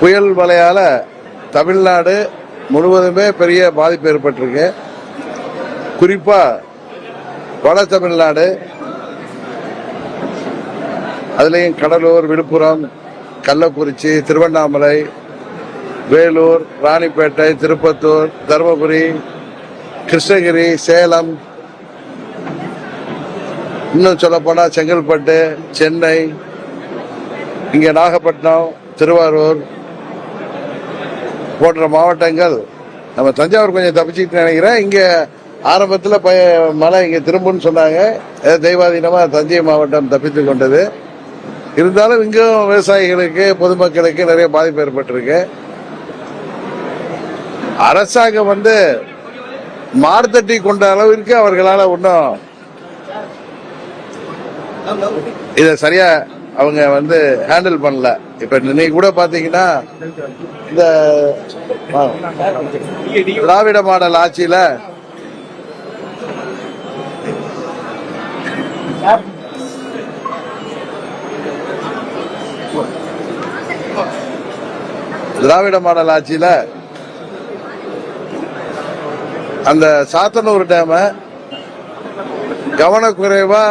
புயல் மழையால தமிழ்நாடு முழுவதுமே பெரிய பாதிப்பு ஏற்பட்டிருக்கு. குறிப்பா வட தமிழ்நாடு அதுலேயும் கடலூர் விழுப்புரம் கள்ளக்குறிச்சி திருவண்ணாமலை வேலூர் ராணிப்பேட்டை திருப்பத்தூர் தருமபுரி கிருஷ்ணகிரி சேலம் இன்னும் சொல்லப்போனால் செங்கல்பட்டு சென்னை இங்கே நாகப்பட்டினம் திருவாரூர் போன்ற மாவட்டங்கள். நம்ம தஞ்சாவூர் கொஞ்சம் தப்பிச்சுட்டு நினைக்கிறேன். இங்க ஆரம்பத்தில் பய மழை இங்க திரும்புன்னு சொன்னாங்க. ஏதோ தெய்வாதீனமா தஞ்சை மாவட்டம் தப்பித்து கொண்டது. இருந்தாலும் இங்கும் விவசாயிகளுக்கு பொதுமக்களுக்கு நிறைய பாதிப்பு ஏற்பட்டிருக்கு. அரசாங்கம் வந்து மார்த்தட்டி கொண்ட அளவிற்கு அவர்களால் ஒன்றும் இதை சரியா அவங்க வந்து ஹேண்டில் பண்ணல. இப்ப இன்னைக்கு கூட பாத்தீங்கன்னா இந்த திராவிட மாடல் ஆட்சியில திராவிட மாடல் ஆட்சியில அந்த சாத்தனூர் டேம கவனக்குறைவா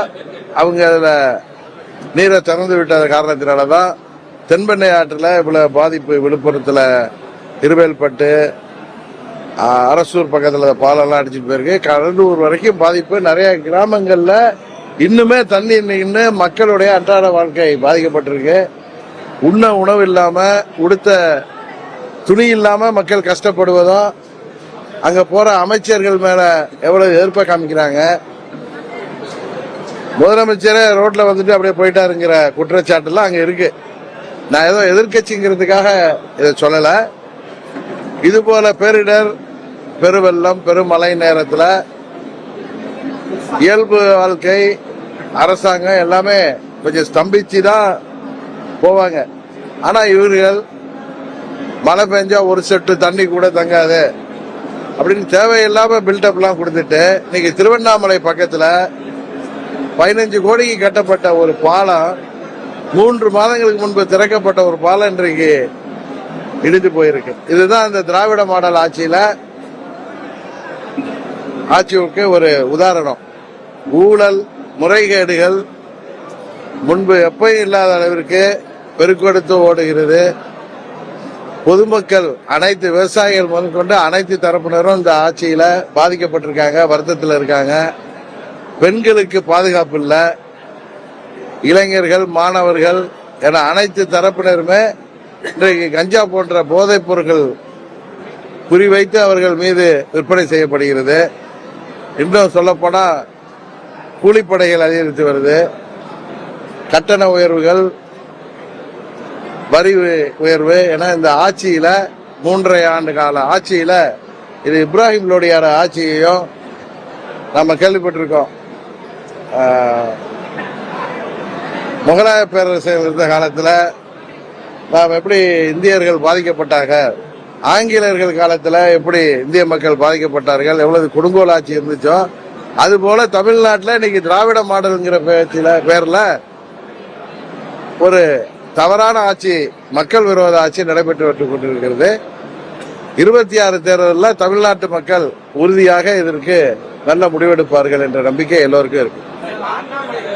அவங்க அதுல நீரை திறந்து விட்ட காரணத்தினாலதான் தென்பெண்ணை ஆற்றுல இவ்வளவு பாதிப்பு விழுப்புரத்துல இருவேல்பட்டு அரசூர் பக்கத்துல பாலம்லாம் அடிச்சுட்டு போயிருக்கு. கடலூர் வரைக்கும் பாதிப்பு. நிறைய கிராமங்கள்ல இன்னுமே தண்ணி நின்று மக்களுடைய அன்றாட வாழ்க்கை பாதிக்கப்பட்டிருக்கு. உண்ண உணவு இல்லாம உடுத்த துணி இல்லாம மக்கள் கஷ்டப்படுவதும் அங்க போற அமைச்சர்கள் மேல எவ்வளவு எதிர்ப்பை காமிக்கிறாங்க. முதலமைச்சரே ரோட்ல வந்துட்டு அப்படியே போயிட்டாருங்கிற குற்றச்சாட்டுலாம் அங்க இருக்கு. நான் ஏதோ எதிர்க்கட்சிங்கிறதுக்காக இதை சொல்லல. இது போல பேரிடர் பெருவெள்ளம் பெருமழை நேரத்தில் இயல்பு வாழ்க்கை அரசாங்கம் எல்லாமே கொஞ்சம் ஸ்தம்பிச்சு தான் போவாங்க. ஆனா இவர்கள் மழை பெஞ்சா ஒரு செட்டு தண்ணி கூட தங்காது அப்படின்னு தேவையில்லாம பில்டப்லாம் கொடுத்துட்டு இன்னைக்கு திருவண்ணாமலை பக்கத்துல பதினஞ்சு கோடிக்கு கட்டப்பட்ட ஒரு பாலம் மூன்று மாதங்களுக்கு முன்பு திறக்கப்பட்ட ஒரு பாலம் இன்றைக்கு இடிந்து போயிருக்கு. இதுதான் இந்த திராவிட மாடல் ஆட்சியில ஆட்சிக்கு ஒரு உதாரணம். ஊழல் முறைகேடுகள் முன்பு எப்பயும் இல்லாத அளவிற்கு பெருக்கெடுத்து ஓடுகிறது. பொதுமக்கள் அனைத்து விவசாயிகள் முதற்கொண்டு அனைத்து தரப்பினரும் இந்த ஆட்சியில பாதிக்கப்பட்டிருக்காங்க வருத்தத்தில் இருக்காங்க. பெண்களுக்கு பாதுகாப்பு இல்லை. இளைஞர்கள் மாணவர்கள் என அனைத்து தரப்பினருமே இன்றைக்கு கஞ்சா போன்ற போதைப் பொருட்கள் குறிவைத்து அவர்கள் மீது விற்பனை செய்யப்படுகிறது. இன்னும் சொல்லப்போனால் கூலிப்படைகள் அதிகரித்து வருது. கட்டண உயர்வுகள் வரி உயர்வு என இந்த ஆட்சியில் மூன்றரை ஆண்டு கால ஆட்சியில் இது இப்ராஹிம் லோடியார ஆட்சியையும் நம்ம கேள்விப்பட்டிருக்கோம். முகலாய பேரரசு இருந்த காலத்தில் நாம் எப்படி இந்தியர்கள் பாதிக்கப்பட்டாங்க ஆங்கிலேயர்கள் காலத்தில் எப்படி இந்திய மக்கள் பாதிக்கப்பட்டார்கள் எவ்வளவு கொடுங்கோல் ஆட்சி இருந்துச்சோ அது போல தமிழ்நாட்டில் இன்னைக்கு திராவிட மாடலுங்கிற பேச்சில பேரில் ஒரு தவறான ஆட்சி மக்கள் விரோத ஆட்சி நடைபெற்று கொண்டிருக்கிறது. இருபத்தி ஆறு தேர்தலில் தமிழ்நாட்டு மக்கள் உறுதியாக இதற்கு நல்ல முடிவெடுப்பார்கள் என்ற நம்பிக்கை எல்லோருக்கும் இருக்கு. ಆನ್ಲೈನ್